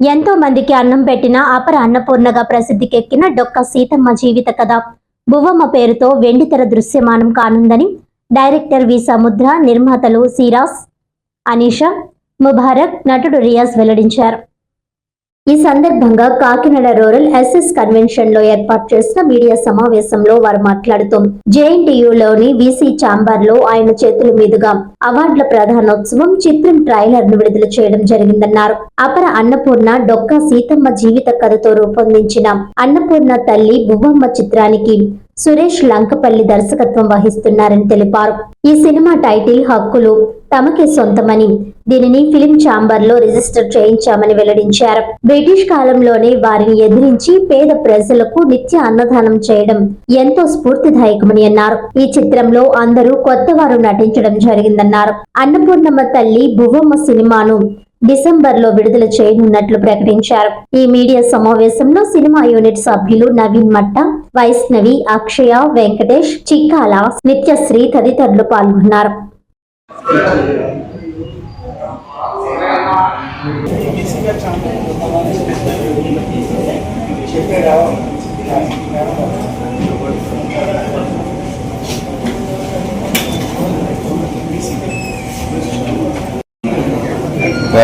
ఎంతో మందికి అన్నం పెట్టిన అపర అన్నపూర్ణగా ప్రసిద్ధికెక్కిన డొక్క సీతమ్మ జీవిత కథ. బువ్వమ్మ పేరుతో వెండితెర దృశ్యమానం కానుందని డైరెక్టర్ వి. సముద్ర నిర్మాతలు సిరాస్ అనీషా ముబారక్ నటుడు రియాజ్ వెల్లడించారు. ఈ సందర్భంగా కాకినాడ రూరల్ ఎస్ఎస్ కన్వెన్షన్లో ఏర్పాటు చేసిన మీడియా సమావేశంలో వారు మాట్లాడుతూ జేఎన్టీయులోని వీసీ ఛాంబర్లో ఆయన చేతుల మీదుగా అవార్డుల ప్రధానోత్సవం చిత్రం ట్రైలర్ను విడుదల చేయడం జరిగిందన్నారు. అపర అన్నపూర్ణ డొక్కా సీతమ్మ జీవిత కథతో రూపొందించిన అన్నపూర్ణ తల్లి బువ్వమ్మ చిత్రానికి సురేష్ లంకపల్లి దర్శకత్వం వహిస్తున్నారని తెలిపారు. ఈ సినిమా టైటిల్ హక్కులు తమకే సొంతమని. దీనిని ఫిలిం ఛాంబర్లో రిజిస్టర్ చేయించామని వెల్లడించారు. బ్రిటిష్ కాలంలోనే వారిని ఎదిరించి పేద ప్రజలకు నిత్య అన్నదానం చేయడం ఎంతో స్ఫూర్తిదాయకమని అన్నారు. ఈ చిత్రంలో అందరూ కొత్త వారు నటించడం జరిగిందన్నారు. అన్నపూర్ణమ్మ తల్లి భువమ్మ సినిమాను డిసెంబర్లో విడుదల చేయనున్నట్లు ప్రకటించారు. ఈ మీడియా సమావేశంలో సినిమా యూనిట్ సభ్యులు నవీన్ మట్ట వైష్ణవి అక్షయ వెంకటేష్ చిక్కాల నిత్యశ్రీ తదితరులు పాల్గొన్నారు.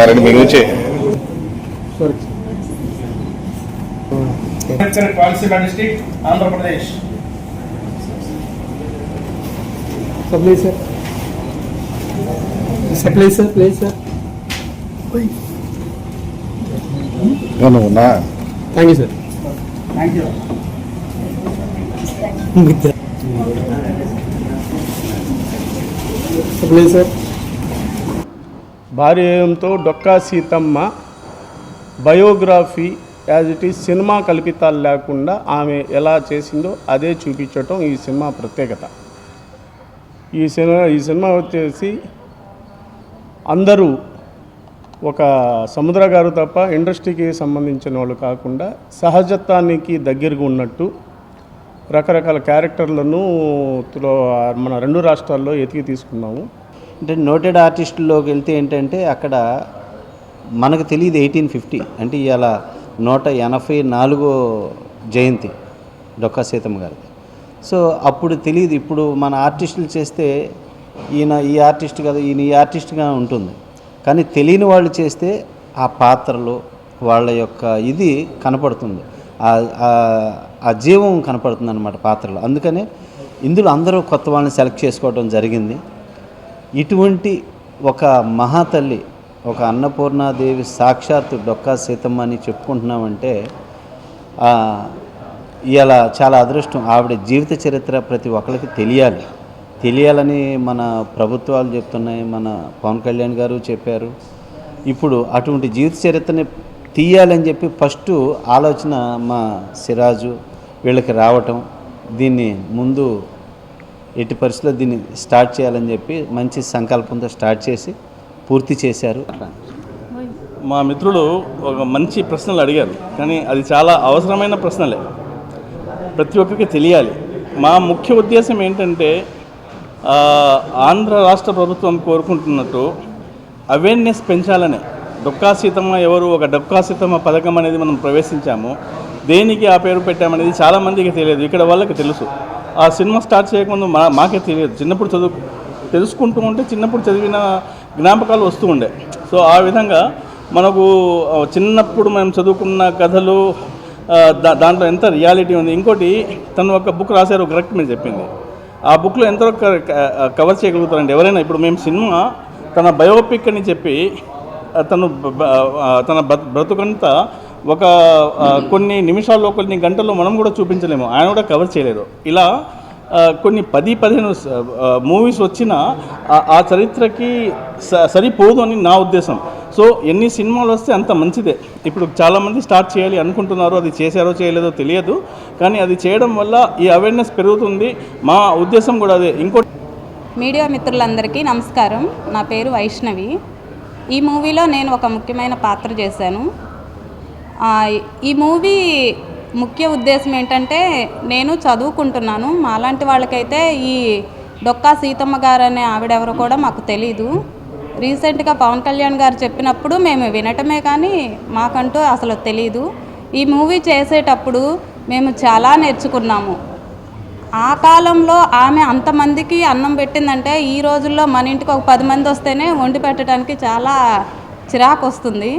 రెండు మీ నుంచి Konaseema district Andhra Pradesh supply sir supply sir please sir thank you sir thank you supply sir భార్యంతో Dokka Seethamma biography as it is cinema కల్పితాలు లేకుండా ఆమె ఎలా చేసిందో అదే చూపించటం ఈ సినిమా ప్రత్యేకత. ఈ సినిమా ఈ సినిమా వచ్చేసి అందరూ ఒక సముద్ర గారు తప్ప ఇండస్ట్రీకి సంబంధించిన వాళ్ళు కాకుండా సహజత్వానికి దగ్గరగా ఉన్నట్టు రకరకాల క్యారెక్టర్లను మన రెండు రాష్ట్రాల్లో ఎతికి తీసుకున్నాము. అంటే నోటెడ్ ఆర్టిస్టుల్లోకి వెళ్తే ఏంటంటే అక్కడ మనకు తెలియదు ఎయిటీన్ ఫిఫ్టీ. అంటే ఇవాళ నూట ఎనభై నాలుగో జయంతి డొక్కా సీతమ్మ గారిది. సో అప్పుడు తెలియదు. ఇప్పుడు మన ఆర్టిస్టులు చేస్తే ఈయన ఈ ఆర్టిస్ట్ కదా ఈయన ఈ ఆర్టిస్ట్గా ఉంటుంది. కానీ తెలియని వాళ్ళు చేస్తే ఆ పాత్రలు వాళ్ళ యొక్క ఇది కనపడుతుంది. ఆ- జీవం కనపడుతుంది అనమాట పాత్రలు. అందుకనే ఇందులో అందరూ కొత్త వాళ్ళని సెలెక్ట్ చేసుకోవడం జరిగింది. ఇటువంటి ఒక మహాతల్లి ఒక అన్నపూర్ణాదేవి సాక్షాత్తు డొక్కా సీతమ్మ అని చెప్పుకుంటున్నామంటే ఇలా చాలా అదృష్టం. ఆవిడ జీవిత చరిత్ర ప్రతి ఒక్కరికి తెలియాలి. తెలియాలని మన ప్రభుత్వాలు చెప్తున్నాయి మన పవన్ కళ్యాణ్ గారు చెప్పారు. ఇప్పుడు అటువంటి జీవిత చరిత్రని తీయాలని చెప్పి ఫస్ట్ ఆలోచన మా సిరాజు వీళ్ళకి రావటం దీన్ని ముందు ఎట్టి పరిస్థితుల్లో దీన్ని స్టార్ట్ చేయాలని చెప్పి మంచి సంకల్పంతో స్టార్ట్ చేసి పూర్తి చేశారు. మా మిత్రులు ఒక మంచి ప్రశ్నలు అడిగారు కానీ అది చాలా అవసరమైన ప్రశ్నలే. ప్రతి ఒక్కరికి తెలియాలి. మా ముఖ్య ఉద్దేశం ఏంటంటే ఆంధ్ర రాష్ట్ర ప్రభుత్వం కోరుకుంటున్నట్టు అవేర్నెస్ పెంచాలనే. డొక్కా ఎవరు ఒక డొక్కా పథకం అనేది మనం ప్రవేశించాము. దేనికి ఆ పేరు పెట్టామనేది చాలామందికి తెలియదు. ఇక్కడ వాళ్ళకి తెలుసు. ఆ సినిమా స్టార్ట్ చేయకముందు మా మాకే తెలియదు. చిన్నప్పుడు చదువు తెలుసుకుంటూ ఉంటే చిన్నప్పుడు చదివిన జ్ఞాపకాలు వస్తూ ఉండే. సో ఆ విధంగా మనకు చిన్నప్పుడు మనం చదువుకున్న కథలు దా దాంట్లో ఎంత రియాలిటీ ఉంది. ఇంకోటి తను ఒక బుక్ రాశారు కరెక్ట్ మీరు చెప్పింది. ఆ బుక్లో ఎంతో కవర్ చేయగలుగుతారండి? ఎవరైనా ఇప్పుడు మేము సినిమా తన బయోపిక్ అని చెప్పి తను తన బ్రతుకంతా ఒక కొన్ని నిమిషాల్లో కొన్ని గంటల్లో మనం కూడా చూపించలేము. ఆయన కూడా కవర్ చేయలేరు. ఇలా కొన్ని పది పదిహేను మూవీస్ వచ్చినా ఆ- ఆ చరిత్రకి స- సరిపోదు అని నా ఉద్దేశం. సో ఎన్ని సినిమాలు వస్తే అంత మంచిదే. ఇప్పుడు చాలామంది స్టార్ట్ చేయాలి అనుకుంటున్నారు అది చేశారో చేయలేదో తెలియదు. కానీ అది చేయడం వల్ల ఈ అవేర్నెస్ పెరుగుతుంది. మా ఉద్దేశం కూడా అదే. ఇంకోటి మీడియా మిత్రులందరికీ నమస్కారం. నా పేరు వైష్ణవి. ఈ మూవీలో నేను ఒక ముఖ్యమైన పాత్ర చేశాను. ఈ మూవీ ముఖ్య ఉద్దేశం ఏంటంటే నేను చదువుకుంటున్నాను. మాలాంటి వాళ్ళకైతే ఈ డొక్కా సీతమ్మ గారు అనే ఆవిడెవరో కూడా మాకు తెలీదు. రీసెంట్గా పవన్ కళ్యాణ్ గారు చెప్పినప్పుడు మేము వినటమే కానీ మాకంటూ అసలు తెలీదు. ఈ మూవీ చేసేటప్పుడు మేము చాలా నేర్చుకున్నాము. ఆ కాలంలో ఆమె అంతమందికి అన్నం పెట్టిందంటే ఈ రోజుల్లో మన ఇంటికి ఒక పది మంది వస్తేనే వండి పెట్టడానికి చాలా చిరాకు వస్తుంది.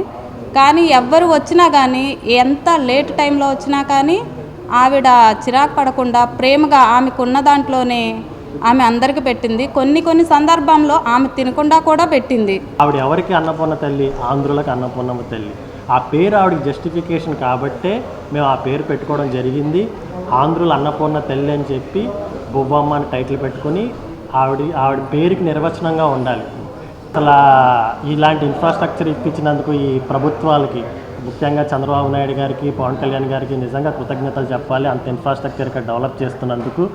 కానీ ఎవ్వరు వచ్చినా కానీ ఎంత లేట్ టైంలో వచ్చినా కానీ ఆవిడ చిరాకు పడకుండా ప్రేమగా ఆమెకున్న దాంట్లోనే ఆమె అందరికి పెట్టింది. కొన్ని కొన్ని సందర్భంలో ఆమె తినకుండా కూడా పెట్టింది. ఆవిడ ఎవరికి అన్నపూర్ణ తల్లి? ఆంధ్రులకు అన్నపూర్ణమ్మ తల్లి. ఆ పేరు ఆవిడకి జస్టిఫికేషన్ కాబట్టే మేము ఆ పేరు పెట్టుకోవడం జరిగింది. ఆంధ్రుల అన్నపూర్ణ తల్లి అని చెప్పి బొబ్బమ్మ అని టైటిల్ పెట్టుకుని ఆవిడ ఆవిడ పేరుకి నిర్వచనంగా ఉండాలి. అసలు ఇలాంటి ఇన్ఫ్రాస్ట్రక్చర్ ఇప్పించినందుకు ఈ ప్రభుత్వాలకి ముఖ్యంగా చంద్రబాబు నాయుడు గారికి పవన్ కళ్యాణ్ గారికి నిజంగా కృతజ్ఞతలు చెప్పాలి. అంత ఇన్ఫ్రాస్ట్రక్చర్ ఇక్కడ డెవలప్ చేస్తున్నందుకు.